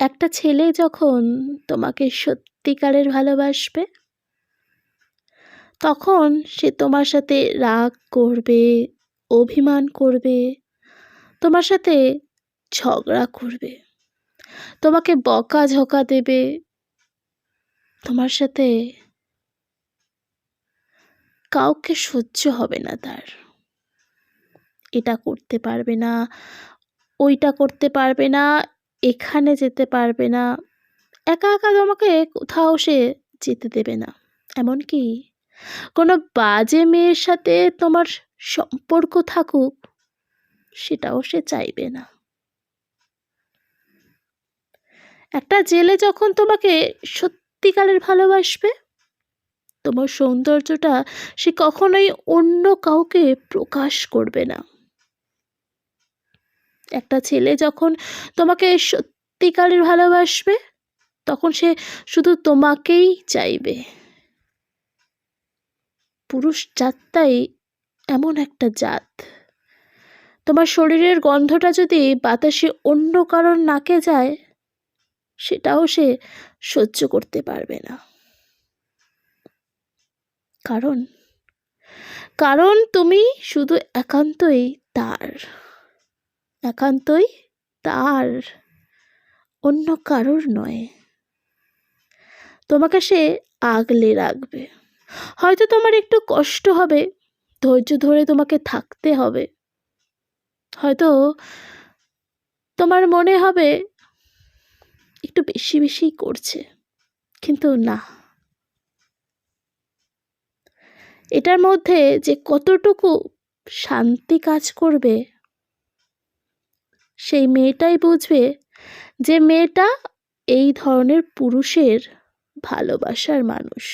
একটা ছেলে যখন তোমাকে সত্যিকারের ভালোবাসবে, তখন সে তোমার সাথে রাগ করবে, অভিমান করবে, তোমার সাথে ঝগড়া করবে, তোমাকে বকা ঝকা দেবে, তোমার সাথে কাউকে সহ্য হবে না তার। এটা করতে পারবে না, ওইটা করতে পারবে না এখানে যেতে পারবে না। একা একা তোমাকে কোথাও সে যেতে দেবে না। এমনকি কোনো বাজে মেয়ের সাথে তোমার সম্পর্ক থাকুক, সেটাও সে চাইবে না। একটা জেলে যখন তোমাকে সত্যিকারের ভালোবাসবে, তোমার সৌন্দর্যটা সে কখনোই অন্য কাউকে প্রকাশ করবে না। একটা ছেলে যখন তোমাকে সত্যিকারের ভালোবাসবে, তখন সে শুধু তোমাকেই চাইবে। পুরুষ জাতটাই এমন একটা জাত। তোমার শরীরের গন্ধটা যদি বাতাসে অন্য কারোর নাকে যায়, সেটাও সে সহ্য করতে পারবে না। কারণ কারণ তুমি শুধু একান্তই তার। একান্তই তার অন্য কারোর নয়। তোমাকে সে আগলে রাখবে। হয়তো তোমার একটু কষ্ট হবে, ধৈর্য ধরে তোমাকে থাকতে হবে। হয়তো তোমার মনে হবে একটু বেশি বেশি করছে, কিন্তু না। এটার মধ্যে যে কতটুকু শান্তি কাজ করবে সেই মেয়েটাই বুঝবে যে মেয়েটা এই ধরনের পুরুষের ভালোবাসার মানুষ।